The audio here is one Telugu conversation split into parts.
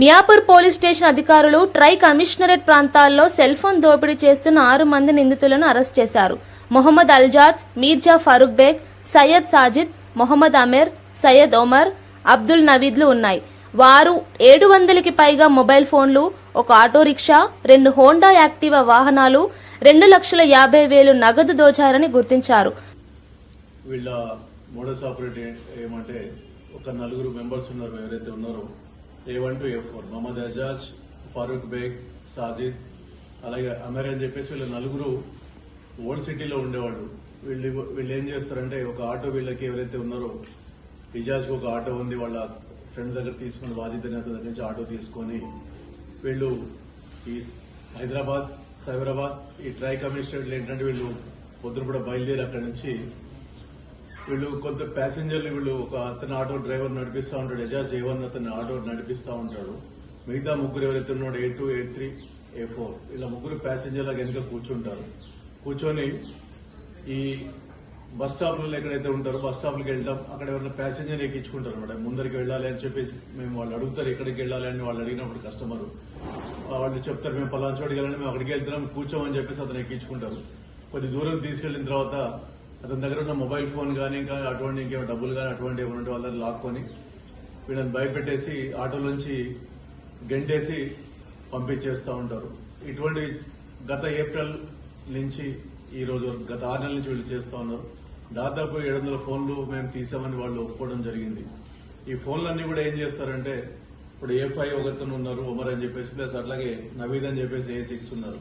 మియాపూర్ పోలీస్ స్టేషన్ అధికారులు ట్రై కమిషనరేట్ ప్రాంతాల్లో సెల్ ఫోన్ దోపిడీ చేస్తున్న ఆరు మంది నిందితులను అరెస్ట్ చేశారు. మొహమ్మద్ అల్జాద్ మీర్జా ఫరూక్ బేగ్ సయ్యద్ సాజిద్ మొహమ్మద్ అమీర్ సయ్యద్ ఒమర్ అబ్దుల్ నవీద్లు ఉన్నాయి. వారు ఏడు వందలకి పైగా మొబైల్ ఫోన్లు ఒక ఆటో రిక్షా రెండు హోండా యాక్టివా వాహనాలు రెండు లక్షల యాభై వేలు నగదు దోచారని గుర్తించారు. వీళ్ళ మోడస్ ఆపరేట్ ఏమంటే ఒక నలుగురు మెంబర్స్ ఉన్నారు ఎవరైతే ఉన్నారో A one to A four Mohammed Ajaz Farooq Baig Sajid అలాగే అమర్ అని చెప్పేసి వీళ్ళ నలుగురు ఓల్డ్ సిటీలో ఉండేవాళ్ళు. వీళ్ళు వీళ్ళు ఏం చేస్తారంటే ఒక ఆటో వీళ్ళకి ఎవరైతే ఉన్నారో ఇజాజ్కి ఒక ఆటో ఉంది వాళ్ళ ఫ్రెండ్ దగ్గర తీసుకుని బాధిత నేత దగ్గర నుంచి ఆటో తీసుకొని వీళ్ళు ఈ హైదరాబాద్ సైబరాబాద్ ఈ ట్రై కమిషనరేట్లు ఏంటంటే వీళ్ళు పొద్దున కూడా బయలుదేరి అక్కడి నుంచి వీళ్ళు కొంత ప్యాసింజర్లు వీళ్ళు ఒక అతను ఆటో డ్రైవర్ నడిపిస్తా ఉంటాడు ఎజాజ్ ఏవన్ అతను ఆటో నడిపిస్తా ఉంటాడు. మిగతా ముగ్గురు ఎవరైతే ఉన్నాడు A two A three A four ఇలా ముగ్గురు ప్యాసింజర్ల కనుక కూర్చుంటారు. కూర్చొని ఈ బస్ స్టాప్లలో ఎక్కడైతే ఉంటారో బస్ స్టాప్లకి వెళ్తాం. అక్కడ ఎవరైనా ప్యాసింజర్ ఎక్కించుకుంటారు అనమాట. ముందరికి వెళ్ళాలి అని చెప్పేసి మేము వాళ్ళు అడుగుతారు ఎక్కడికి వెళ్ళాలి అని వాళ్ళు అడిగినప్పుడు కస్టమర్ వాళ్ళు చెప్తారు మేము పలానా చోటుకి వెళ్ళాలి మేము అక్కడికి వెళ్తున్నాం కూర్చోమని చెప్పేసి అతను ఎక్కించుకుంటారు. కొద్ది దూరం తీసుకెళ్ళిన తర్వాత అతని దగ్గర ఉన్న మొబైల్ ఫోన్ కానీ ఇంకా అటువంటి ఇంకేమో డబ్బులు కానీ అటువంటి ఏమైనా వాళ్ళని లాక్కొని వీళ్ళని భయపెట్టేసి ఆటోలోంచి గెంటేసి పంపించేస్తూ ఉంటారు. ఇటువంటి గత ఏప్రిల్ నుంచి ఈ రోజు గత ఆరు నెలల నుంచి వీళ్ళు చేస్తూ ఉన్నారు. దాదాపు ఏడు వందల ఫోన్లు మేము తీసామని వాళ్ళు ఒప్పుకోవడం జరిగింది. ఈ ఫోన్లన్నీ కూడా ఏం చేస్తారంటే ఇప్పుడు ఏ ఫైవ్ ఒకతను ఉన్నారు ఉమర్ అని చెప్పేసి ప్లస్ అట్లాగే నవీద్ అని చెప్పేసి ఏ సిక్స్ ఉన్నారు.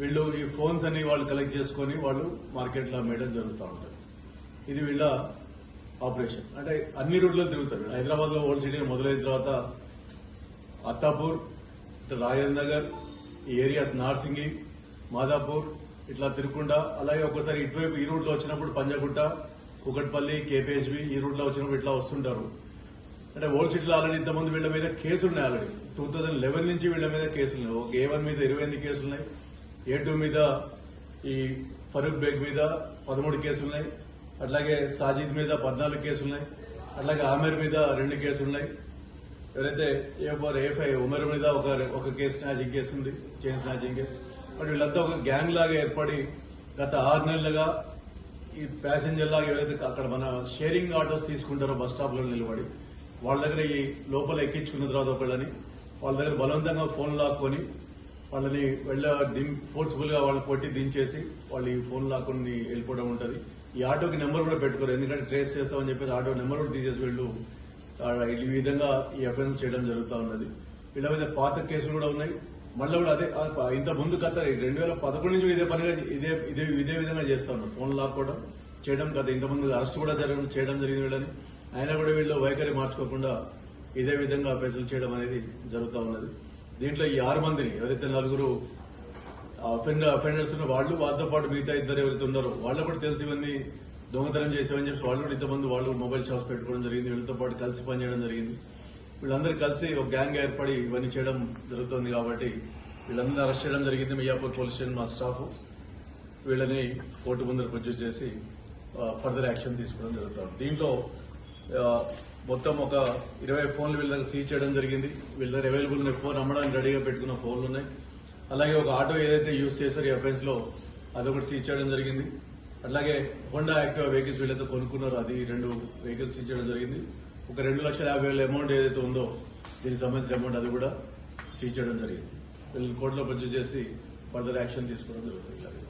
వీళ్ళు ఈ ఫోన్స్ అన్ని వాళ్ళు కలెక్ట్ చేసుకొని వాళ్ళు మార్కెట్లో అమ్మేయడం జరుగుతూ ఉంటుంది. ఇది వీళ్ళ ఆపరేషన్ అంటే అన్ని రూట్లో తిరుగుతారు. హైదరాబాద్లో ఓల్డ్ సిటీ మొదలైన తర్వాత అత్తాపూర్ రాజేంద్ర నగర్ ఈ ఏరియాస్ నార్సింగి మాదాపూర్ ఇట్లా తిరుకుండా అలాగే ఒకసారి ఇటువైపు ఈ రూట్లో వచ్చినప్పుడు పంజగుట్ట కుకట్పల్లి కేపీహెచ్బి ఈ రూట్లో వచ్చినప్పుడు ఇట్లా వస్తుంటారు. అంటే ఓల్డ్ సిటీలో ఆల్రెడీ ఇంతమంది వీళ్ళ మీద కేసులున్నాయి ఆల్రెడీ. టూ థౌజండ్ లెవెన్ నుంచి వీళ్ళ మీద కేసులు ఉన్నాయి ఒక ఏ వన్ మీద ఇరవై ఎనిమిది కేసులు ఉన్నాయి ఏ టూ మీద ఈ ఫరూక్ బేగ్ మీద పదమూడు కేసులు ఉన్నాయి అట్లాగే సాజిద్ మీద పద్నాలుగు కేసులు ఉన్నాయి అట్లాగే ఆమెర్ మీద రెండు కేసులు ఉన్నాయి ఎవరైతే ఏ ఫోర్ ఏ ఫైవ్ మీద ఒక ఒక కేసు స్నాచింగ్ కేసు ఉంది చైన్ స్నాచింగ్ కేసు. బట్ వీళ్ళంతా ఒక గ్యాంగ్ లాగా ఏర్పడి గత ఆరు నెలలుగా ఈ ప్యాసింజర్ లాగా ఎవరైతే అక్కడ మన షేరింగ్ ఆటోస్ తీసుకుంటారో బస్ స్టాప్లో నిలబడి వాళ్ళ దగ్గర ఈ లోపల ఎక్కించుకున్న తర్వాత ఒకళ్ళని వాళ్ళ దగ్గర బలవంతంగా ఫోన్ లాక్కొని వాళ్ళని వెళ్ళ ఫోర్స్ఫుల్గా వాళ్ళని కొట్టి దించేసి వాళ్ళు ఈ ఫోన్ లాక్కుని వెళ్ళిపోవడం ఉంటుంది. ఈ ఆటోకి నెంబర్ కూడా పెట్టుకోరు. ఎందుకంటే ట్రేస్ చేస్తామని చెప్పేసి ఆటో నెంబర్ కూడా తీసేసి వీళ్ళు ఈ విధంగా ఈ అఫెన్స్ చేయడం జరుగుతూ ఉన్నది. వీళ్ళ మీద పాత కేసులు కూడా ఉన్నాయి. మళ్ళీ కూడా అదే ఇంత ముందు గత రెండు వేల పదకొండు నుంచి ఇదే పనిగా ఇదే ఇదే ఇదే విధంగా చేస్తా ఉన్నారు. ఫోన్ లాక్కోవడం చేయడం గత ఇంత ముందు అరెస్ట్ కూడా జరగడం చేయడం జరిగింది వీళ్ళని. అయినా కూడా వీళ్ళు వైఖరి మార్చుకోకుండా ఇదే విధంగా అభ్యర్థులు చేయడం అనేది జరుగుతూ ఉన్నది. దీంట్లో ఈ ఆరు మందిని ఎవరైతే నలుగురు అఫెండర్స్ ఉన్న వాళ్ళు వాళ్ళతో పాటు మిగతా ఇద్దరు ఎవరైతే ఉన్నారో వాళ్ళు కూడా తెలిసి ఇవన్నీ దొంగతనం చేసేవని చెప్పి వాళ్ళు కూడా ఇంతమంది వాళ్ళు మొబైల్ షాప్స్ పెట్టుకోవడం జరిగింది వీళ్ళతో పాటు కలిసి పనిచేయడం జరిగింది. వీళ్ళందరూ కలిసి ఒక గ్యాంగ్ ఏర్పడి ఇవన్నీ చేయడం జరుగుతుంది కాబట్టి వీళ్ళందరూ అరెస్ట్ చేయడం జరిగింది మియాపూర్ పోలీస్ స్టేషన్ మా స్టాఫ్. వీళ్ళని కోర్టు ముందర ప్రొడ్యూస్ చేసి ఫర్దర్ యాక్షన్ తీసుకోవడం జరుగుతుంది. దీంట్లో మొత్తం ఒక ఇరవై ఫోన్లు వీళ్ళ దగ్గర సీజ్ చేయడం జరిగింది. వీళ్ళ దగ్గర అవైలబుల్ ఉన్నాయి. ఫోన్ అమ్మడానికి రెడీగా పెట్టుకున్న ఫోన్లు ఉన్నాయి. అలాగే ఒక ఆటో ఏదైతే యూజ్ చేశారో ఈ అఫెన్స్లో అదొకటి సీజ్ చేయడం జరిగింది. అట్లాగే హోండా యాక్టివా వెహికల్స్ వీళ్ళైతే కొనుక్కున్నారో. అది రెండు వెహికల్స్ సీజ్ చేయడం జరిగింది. ఒక రెండు లక్షల యాభై వేల అమౌంట్ ఏదైతే ఉందో దీనికి సంబంధించిన అమౌంట్ అది కూడా సీజ్ చేయడం జరిగింది. వీళ్ళు కోర్టులో పర్చేస్ చేసి ఫర్దర్ యాక్షన్ తీసుకోవడం జరుగుతుంది.